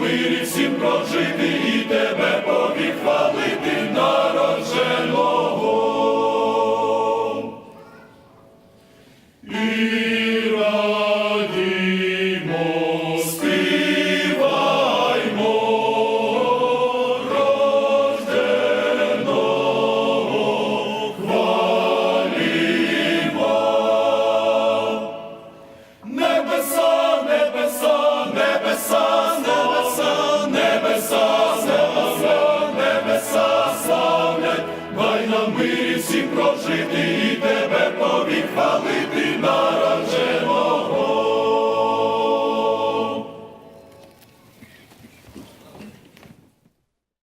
мирі всім прожити і тебе повіхвалити. жити.